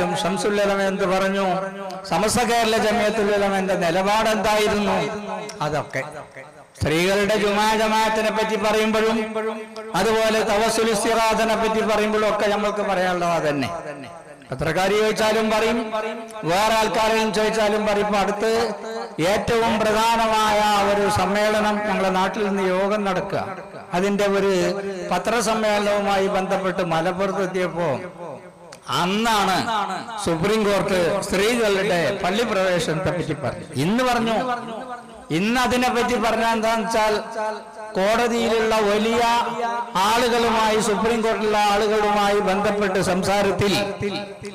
ആണെങ്കിലും ശംസുല്ലലമ എന്ത് പറഞ്ഞു? സമസ്ത കേരള ജമിയത്തുല്ലമന്റെ നിലപാട് എന്തായിരുന്നു അതൊക്കെ. സ്ത്രീകളുടെ ജുമാ ജമാഅത്തിനെ പറ്റി പറയുമ്പോഴും അതുപോലെ തവസുലിസ്തിറാദിനെ പറ്റി പറയുമ്പോഴും ഒക്കെ നമ്മൾക്ക് പറയാനുള്ളത് അതന്നെ. പത്രക്കാരി ചോദിച്ചാലും പറയും വേറെ ആൾക്കാരെയും ചോദിച്ചാലും പറയും. അടുത്ത് ഏറ്റവും പ്രധാനമായ ഒരു സമ്മേളനം ഞങ്ങളുടെ നാട്ടിൽ നിന്ന് യോഗം നടക്കുക. അതിന്റെ ഒരു പത്രസമ്മേളനവുമായി ബന്ധപ്പെട്ട് മലപ്പുറത്ത് എത്തിയപ്പോ അന്നാണ് സുപ്രീം കോർട്ട് സ്ത്രീകളുടെ പള്ളി പ്രവേശനത്തെ പറ്റി പറഞ്ഞു. ഇന്ന് പറഞ്ഞു. ഇന്ന് അതിനെ പറ്റി പറഞ്ഞാൽ എന്താണെന്ന് വെച്ചാൽ കോടതിയിലുള്ള വലിയ ആളുകളുമായി സുപ്രീം കോടതിയിലുള്ള ആളുകളുമായി ബന്ധപ്പെട്ട് സംസാരത്തിൽ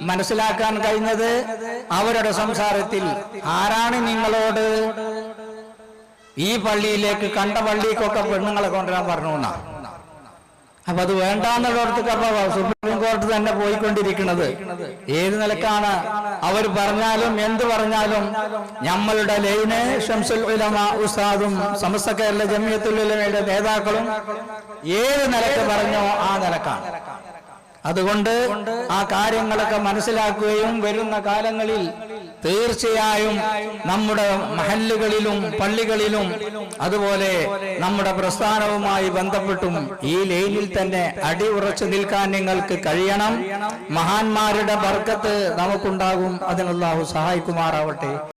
മനസ്സിലാക്കാൻ കഴിഞ്ഞത് അവരുടെ സംസാരത്തിൽ ആരാണ് നിങ്ങളോട്? ഈ പള്ളിയിലേക്ക് കണ്ട പള്ളിക്കൊക്കെ പെണ്ണുങ്ങളെ കൊണ്ടുവരാൻ പറഞ്ഞു എന്നാ? അപ്പൊ അത് വേണ്ടാന്നുള്ളിടത്തേക്ക് അപ്പൊ സുപ്രീം കോടതി തന്നെ പോയിക്കൊണ്ടിരിക്കുന്നത്. ഏത് നിലക്കാണ് അവർ പറഞ്ഞാലും എന്ത് പറഞ്ഞാലും നമ്മളുടെ ലൈന് ഷംസുൽ ഉലമ ഉസ്താദും സമസ്ത കേരള ജമിയത്തുൽ ഉലമയുടെ നേതാക്കളും ഏത് നിലയ്ക്ക് പറഞ്ഞോ ആ നിലക്കാണ്. അതുകൊണ്ട് ആ കാര്യങ്ങളൊക്കെ മനസ്സിലാക്കുകയും വരുന്ന കാലങ്ങളിൽ തീർച്ചയായും നമ്മുടെ മഹല്ലുകളിലും പള്ളികളിലും അതുപോലെ നമ്മുടെ പ്രസ്ഥാനവുമായി ബന്ധപ്പെട്ടും ഈ ലൈനിൽ തന്നെ അടി ഉറച്ചു നിൽക്കാൻ നിങ്ങൾക്ക് കഴിയണം. മഹാന്മാരുടെ ബർക്കത്ത് നമുക്കുണ്ടാകും. അതിനുള്ള സഹായിക്കുമാറാവട്ടെ.